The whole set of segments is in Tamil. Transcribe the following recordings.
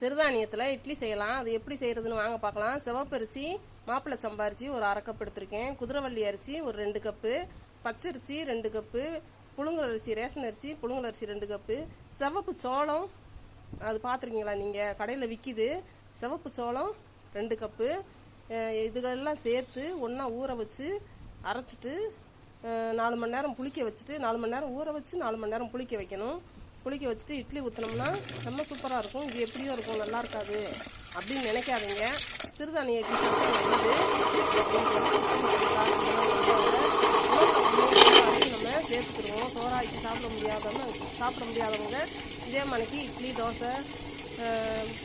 சிறுதானியத்தில் இட்லி செய்யலாம். அது எப்படி செய்கிறதுன்னு வாங்க பார்க்கலாம். சிவப்பரிசி மாப்பிள்ளை சம்பா அரிசி ஒரு அரை கப் எடுத்திருக்கேன். குதிரைவள்ளி அரிசி ஒரு ரெண்டு கப்பு பச்சரிசி ரெண்டு கப்பு புழுங்கல் அரிசி ரேஷன் அரிசி புழுங்கல் அரிசி ரெண்டு கப்பு சிவப்பு சோளம் அது பார்த்துருக்கீங்களா நீங்கள் கடையில் விற்கிது சிவப்பு சோளம் ரெண்டு கப்பு இதுகளெல்லாம் சேர்த்து ஒன்றா ஊற வச்சு அரைச்சிட்டு நாலு மணி நேரம் புளிக்க வச்சுட்டு நாலு மணி நேரம் ஊற வச்சு நாலு மணி நேரம் புளிக்க வைக்கணும். புளிக்க வச்சுட்டு இட்லி ஊற்றினோம்னா செம்ம சூப்பராக இருக்கும் இது எப்படியோ இருக்கும் நல்லா இருக்காது அப்படின்னு நினைக்காதீங்க சிறுதானிய இட்லி நல்லது நம்ம சேர்த்துக்கிடுவோம் சோறாக்கி சாப்பிட முடியாதவங்க சாப்பிட முடியாதவங்க இதே மணிக்கு இட்லி தோசை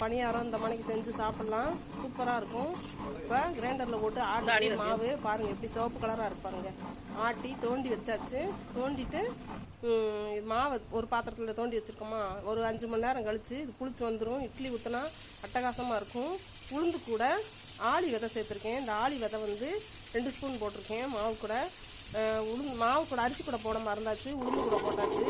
பணியாரம் இந்த மணிக்கு செஞ்சு சாப்பிட்லாம். சூப்பராக இருக்கும். இப்போ கிரைண்டரில் போட்டு ஆட்டி மாவு பாருங்கள் எப்படி சிவப்பு கலராக இருப்பாருங்க ஆட்டி தோண்டி வச்சாச்சு. தோண்டிட்டு இது மாவை ஒரு பாத்திரத்தில் தோண்டி வச்சுருக்கோமா? ஒரு அஞ்சு மணி நேரம் கழித்து இது புளிச்சு வந்துடும் இட்லி ஊற்றினா அட்டகாசமாக இருக்கும். உளுந்து கூட ஆளி விதை சேர்த்துருக்கேன். இந்த ஆளி விதை வந்து ரெண்டு ஸ்பூன் போட்டிருக்கேன் மாவு கூட. உளுந்து மாவு கூட அரிசி கூட போட மறந்தாச்சு. உளுந்து கூட போட்டாச்சு.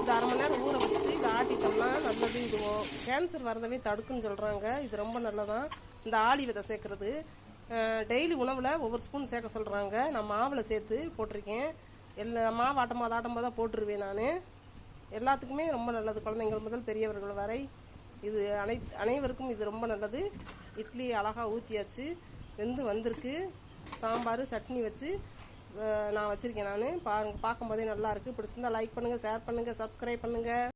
இது அரை மணி நேரம் ஊற வச்சுட்டு இது ஆட்டிட்டோம்னா நல்லது இது கேன்சர் வரதவே தடுக்குன்னு சொல்கிறாங்க இது ரொம்ப நல்லதான் இந்த ஆளி விதை சேர்க்குறது. டெய்லி உணவில் ஒவ்வொரு ஸ்பூன் சேர்க்க சொல்கிறாங்க நான் மாவில் சேர்த்து போட்டிருக்கேன். எல்லா மாவு ஆட்டமாக ஆட்டமாக தான் போட்டுருவேன் நான். எல்லாத்துக்குமே ரொம்ப நல்லது. குழந்தைங்கள் முதல் பெரியவர்கள் வரை இது அனை அனைவருக்கும் இது ரொம்ப நல்லது. இட்லி அழகாக ஊற்றியாச்சு வெந்து வந்திருக்கு. சாம்பார் சட்னி வச்சு நான் வச்சுருக்கேன் நான். பாருங்கள் பார்க்கும்போதே நல்லாயிருக்கு இருக்குது பிடிச்சிருந்தா லைக் பண்ணுங்கள் ஷேர் பண்ணுங்கள் சப்ஸ்கிரைப் பண்ணுங்கள்